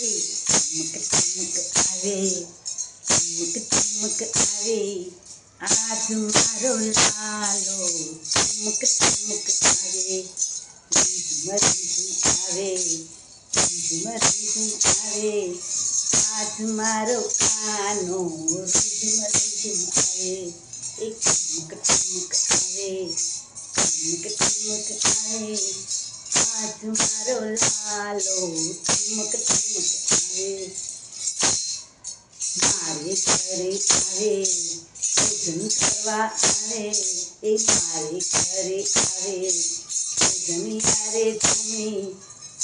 ચમક ચમક આવે ચમક ચમક આવે આજ મારો લાલો ચમક ચમક આવે ઝુમર ઝુમ આવે ઝુમર ઝુમ આવે આજ મારો કાનો ઝુમર ઝુમ આવે એક ચમક ચમક આવે ચમક ચમક આવે આજ મારો લાલો ચમક ચમક આવે મારે ઘરે આવે ભોજન કરવા આવે એ મારે ઘરે આવે ભોજન યારે જમી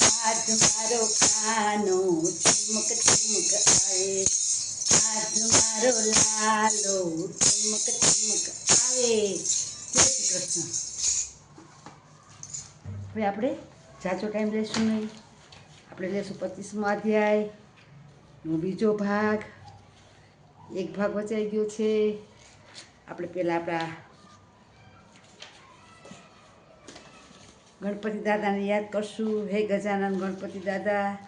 આજ મારો કાનો ચમક ચમક આવે આજ મારો લાલો ચમક ચમક આવે જય શ્રી કૃષ્ણ હવે આપણે જાજો ટાઈમ લેશું નહીં. આપણે લેશું પચીસમો અધ્યાય, નો બીજો ભાગ. એક ભાગ વચાઈ ગયો છે. આપણે પહેલાં આપણા ગણપતિ દાદાને યાદ કરશું. હે ગજાનંદ ગણપતિ દાદા,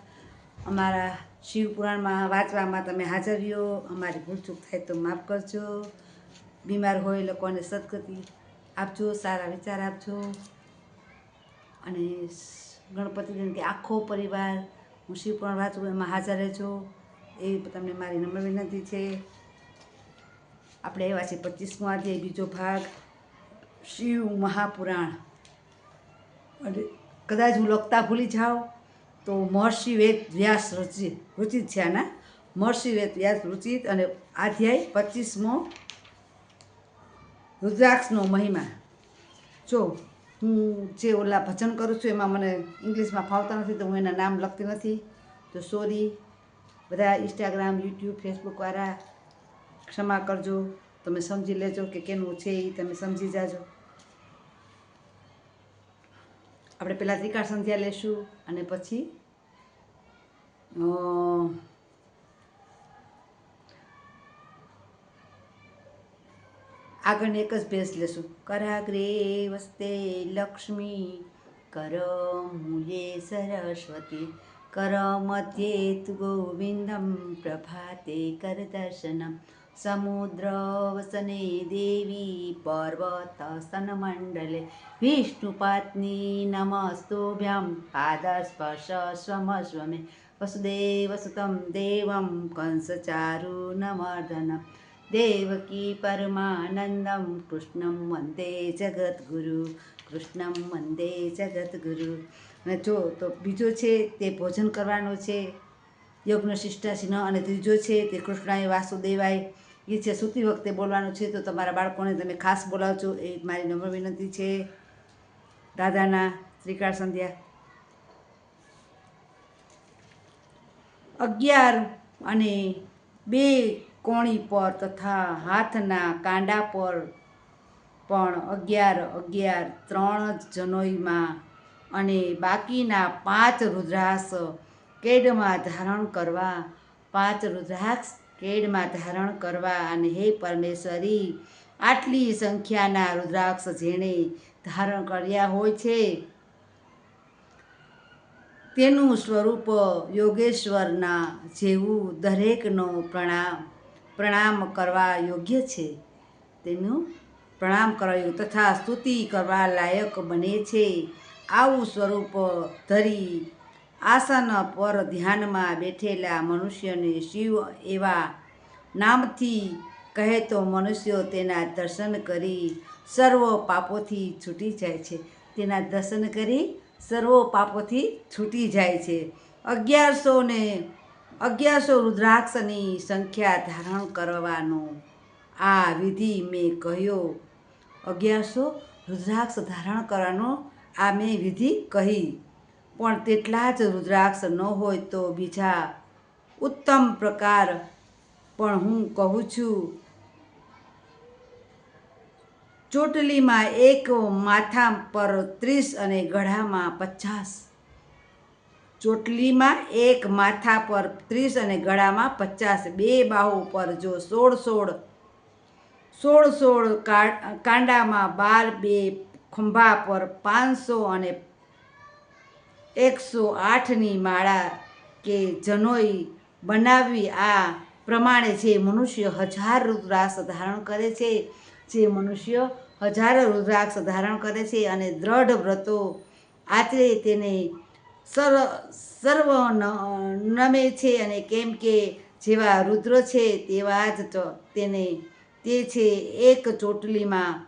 અમારા શિવ પુરાણમાં વાંચવામાં તમે હાજર રહ્યો. અમારી ભૂલચૂક થાય તો માફ કરજો. બીમાર હોય લોકોને સદગતિ આપજો, સારા વિચાર આપજો. અને ગણપતિ કે આખો પરિવાર હું શિવપુરાણ વાંચું એમાં હાજર રહેજો. એવી તમને મારી નમ્ર વિનંતી છે. આપણે એવા છે પચીસમો અધ્યાય, બીજો ભાગ, શિવ મહાપુરાણ. અને કદાચ હું લખતા ભૂલી જાઉં, તો મહર્ષિ વેદ વ્યાસ રચિત, રુચિત છે આના. મહર્ષિ વેદ વ્યાસ રુચિત અને અધ્યાય પચીસમો રુદ્રાક્ષનો મહિમા. જો હું જે ઓલા ભજન કરું છું, એમાં મને ઇંગ્લિશમાં ફાવતા નથી, તો હું એના નામ લખતી નથી. તો સોરી બધા ઇન્સ્ટાગ્રામ યુટ્યુબ ફેસબુકવાળા ક્ષમા કરજો. તમે સમજી લેજો કે કેનું છે એ તમે સમજી જાજો. આપણે પહેલાં ત્રિકાળ સંધ્યા લેશું અને પછી આગળની એક જ ભેસ લેશું. કરાગ્રે વસ્તે લક્ષ્મી કર મૂલે સરસ્વતી કર મધ્યે તુ ગોવિંદમ પ્રભાતે કર દર્શનમ. સમુદ્ર વસને દેવી પર્વત સનમંડલે વિષ્ણુપાત્ની નમસ્તુભ્યામ પાદસ્પર્શ સ્વમસ્વમે વસુદેવ સુતમ દેવમ કંસચારુનમર્દનમ દેવકી પરમાનંદમ કૃષ્ણમ વંદે જગદ્ગુરુ કૃષ્ણમ વંદે જગદ્ગુરુ અને જો તો બીજો છે તે ભોજન કરવાનો છે, યજ્ઞ શિષ્ટાશીન અને ત્રીજો છે તે કૃષ્ણાય વાસુદેવાય. એ છે સૂતી વખતે બોલવાનું છે, તો તમારા બાળકોને તમે ખાસ બોલાવજો, એ મારી નમ્ર વિનંતી છે. દાદાના શ્રીકાળ સંધ્યા. અગિયાર અને બે કોણી પર તથા હાથના કાંડા પર પણ અગિયાર અગિયાર, ત્રણ જ જનોઈમાં અને બાકીના પાંચ રુદ્રાક્ષ કેડમાં ધારણ કરવા, પાંચ રુદ્રાક્ષ કેડમાં ધારણ કરવા અને હે પરમેશ્વરી, આટલી સંખ્યાના રુદ્રાક્ષ જેણે ધારણ કર્યા હોય છે. તેનું સ્વરૂપ યોગેશ્વરના જેવું દરેકનો પ્રણામ. પ્રણામ કરવા યોગ્ય છે. તેનું પ્રણામ કરવા યોગ્ય તથા સ્તુતિ કરવા લાયક બને છે. આવું સ્વરૂપ ધરી આસન પર ધ્યાનમાં બેઠેલા મનુષ્યને શિવ એવા નામથી કહે તો મનુષ્યો તેના દર્શન કરી સર્વ પાપોથી છૂટી જાય છે. તેના દર્શન કરી સર્વ પાપોથી છૂટી જાય છે. અગિયારસો ને અગિયારસો રુદ્રાક્ષની સંખ્યા ધારણ કરવાનો આ વિધિ મેં કહ્યો. અગિયારસો રુદ્રાક્ષ ધારણ કરવાનો આ મેં વિધિ કહી. પણ તેટલા જ રુદ્રાક્ષ ન હોય તો બીજા ઉત્તમ પ્રકાર પણ હું કહું છું. ચોટલીમાં એક માથા પર ત્રીસ અને ગળામાં પચાસ. ચોટલીમાં એક માથા પર ત્રીસ અને ગળામાં પચાસ. બે બાહુ પર જો સોળ સોળ સોળ સોળ કાંડામાં બાર, બે ખંભા પર પાંચસો અને એકસો આઠની માળા કે જનોઈ બનાવવી આ પ્રમાણે જે મનુષ્ય હજાર રુદ્રાક્ષ ધારણ કરે છે, જે મનુષ્ય હજારો રુદ્રાક્ષ ધારણ કરે છે અને દ્રઢ વ્રતો આચરે તેને સર્વ સર્વ નમે છે અને કેમ કે જેવા રુદ્ર છે તેવા જ તેને, તે છે એક ચોટલીમાં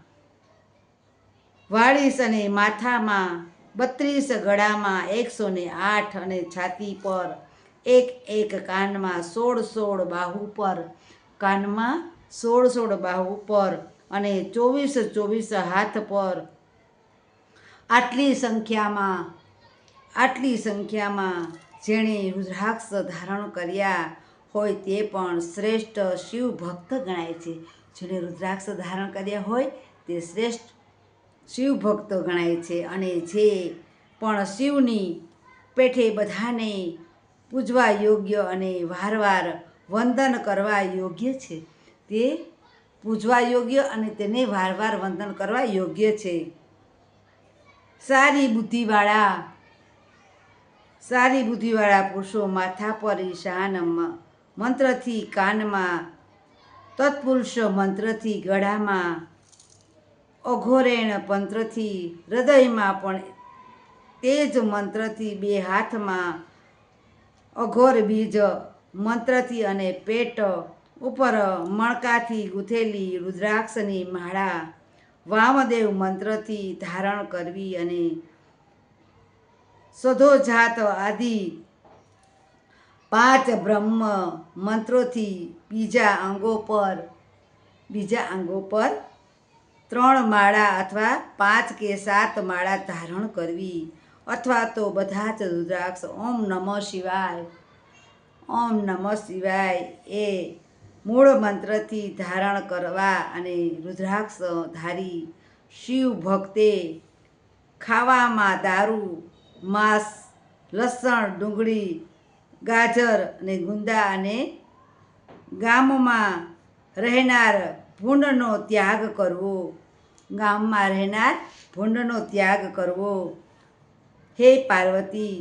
વાળીસ અને માથામાં બત્રીસ, ગળામાં એકસો ને આઠ અને છાતી પર એક એક કાનમાં સોળ સોળ બાહુ પર કાનમાં સોળ સોળ બાહુ પર અને ચોવીસ ચોવીસ હાથ પર આટલી સંખ્યામાં આટલી સંખ્યામાં જેણે રુદ્રાક્ષ ધારણ કર્યા હોય તે પણ શ્રેષ્ઠ શિવ ભક્ત ગણાય છે. જેણે રુદ્રાક્ષ ધારણ કર્યા હોય તે શ્રેષ્ઠ શિવ ભક્ત ગણાય છે અને જે પણ શિવની પેઠે બધાને પૂજવા યોગ્ય અને વારવાર વંદન કરવા યોગ્ય છે. તે પૂજવા યોગ્ય અને તેને વારવાર વંદન કરવા યોગ્ય છે. સારી બુદ્ધિવાળા સારી બુદ્ધિવાળા પુરુષો માથા પર ઈશાનમ મંત્રથી કાનમાં, તત્પુરુષ મંત્રથી ગળામાં, અઘોરેણ મંત્રથી હૃદયમાં પણ તે જ મંત્રથી બે હાથમાં, અઘોર બીજ મંત્રથી અને પેટ ઉપર મણકાથી ગૂંથેલી રુદ્રાક્ષની માળા વામદેવ મંત્રથી ધારણ કરવી અને સધોજાત આદિ. પાંચ બ્રહ્મ મંત્રોથી બીજા અંગો પર. બીજા અંગો પર ત્રણ માળા અથવા પાંચ કે સાત માળા ધારણ કરવી. અથવા તો બધા જ રુદ્રાક્ષ, ઓમ નમઃ શિવાય. ઓમ નમઃ શિવાય એ મૂળ મંત્રથી ધારણ કરવા અને રુદ્રાક્ષ ધારી શિવ ભક્તે ખાવામાં દારૂ માંસ, લસણ, ડુંગળી, ગાજર અને ગુંદા અને ગામમાં રહેનાર ભૂંડનો ત્યાગ કરવો. ગામમાં રહેનાર ભૂંડનો ત્યાગ કરવો. હે પાર્વતી,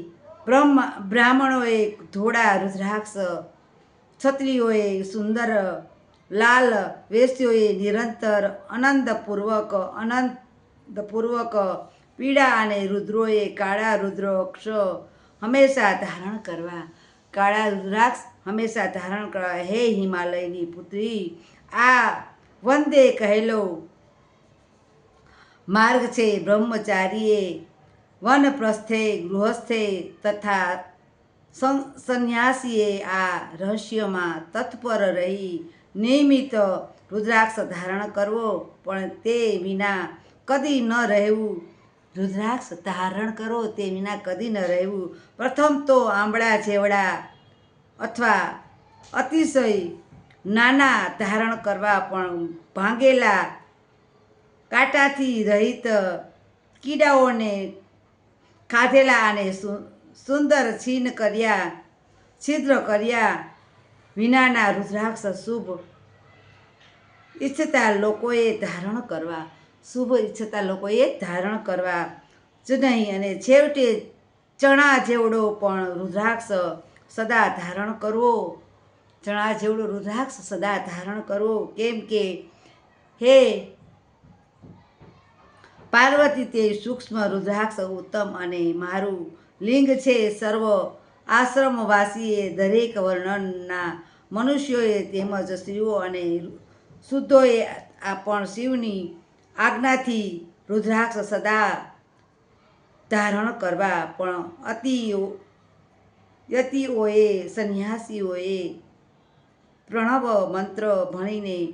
બ્રહ્મ, બ્રાહ્મણોએ ધોળા રુદ્રાક્ષ, છત્રીઓએ સુંદર, લાલ વેશ્યોએ નિરંતર, આનંદપૂર્વક આનંદપૂર્વક પીળા અને રુદ્રોએ કાળા રુદ્રાક્ષ હંમેશા ધારણ કરવા, કાળા રુદ્રાક્ષ હંમેશા ધારણ કરવા. હે હિમાલયની પુત્રી, આ વંદે કહેલો. માર્ગ છે બ્રહ્મચારીએ વનપ્રસ્થે ગૃહસ્થે તથા સંન્યાસીએ આ રહસ્યમાં તત્પર રહી નિયમિત રુદ્રાક્ષ ધારણ કરવો, પણ તે વિના કદી ન રહેવું. રુદ્રાક્ષ ધારણ કરો તે વિના કદી ન રહેવું. પ્રથમ તો આંબળા જેવડા અથવા અતિશય નાના ધારણ કરવા પણ ભાંગેલા કાંટાથી રહિત કીડાઓને ખાધેલા અને સુંદર છીન કર્યા, છિદ્ર કર્યા વિનાના રુદ્રાક્ષ શુભ ઈચ્છતા લોકોએ ધારણ કરવા. શુભ ઈચ્છતા લોકોએ ધારણ કરવા જ નહીં અને છેવટે ચણા જેવડો પણ રુદ્રાક્ષ સદા ધારણ કરવો. ચણા જેવડો રુદ્રાક્ષ સદા ધારણ કરવો. કેમ કે, હે પાર્વતી, તે સૂક્ષ્મ રુદ્રાક્ષ ઉત્તમ અને મારું લિંગ છે. સર્વ આશ્રમવાસીએ દરેક વર્ણનના મનુષ્યોએ તેમજ સ્ત્રીઓ અને શુદ્ધોએ આ પણ શિવની આજ્ઞાથી રુદ્રાક્ષ સદા ધારણ કરવા, પણ અતિ યતિઓએ સંન્યાસીઓએ પ્રણવ મંત્ર ભણીને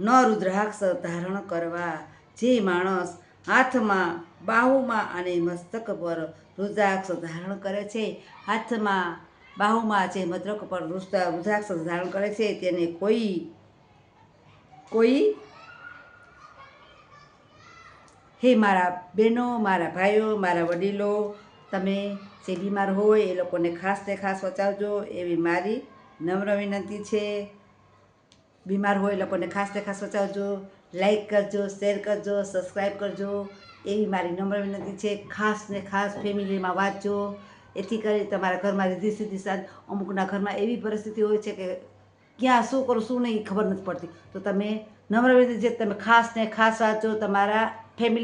ન રુદ્રાક્ષ ધારણ કરવા, જે માણસ હાથમાં બાહુમાં અને મસ્તક પર રુદ્રાક્ષ ધારણ કરે છે. હાથમાં બાહુમાં જે મસ્તક પર રુદ્રા- રુદ્રાક્ષ ધારણ કરે છે, તેને કોઈ કોઈ હે મારા બહેનો મારા ભાઈઓ, મારા વડીલો, તમે જે બીમાર હોય એ લોકોને ખાસ ને ખાસ બચાવજો એવી મારી નમ્ર વિનંતી છે. બીમાર હોય એ લોકોને ખાસ ને ખાસ બચાવજો લાઈક કરજો શેર કરજો સબસ્ક્રાઈબ કરજો એવી મારી નમ્ર વિનંતી છે. ખાસ ને ખાસ ફેમિલીમાં વાંચજો. એથી કરી તમારા ઘરમાં રીધી સીધી સાથ અમુકના ઘરમાં એવી પરિસ્થિતિ હોય છે કે ક્યાં શું કરું, શું નહીં ખબર નથી પડતી. તો તમે નમ્ર વિનંતી છે તમે ખાસ ને ખાસ વાંચો તમારા ફેમિલી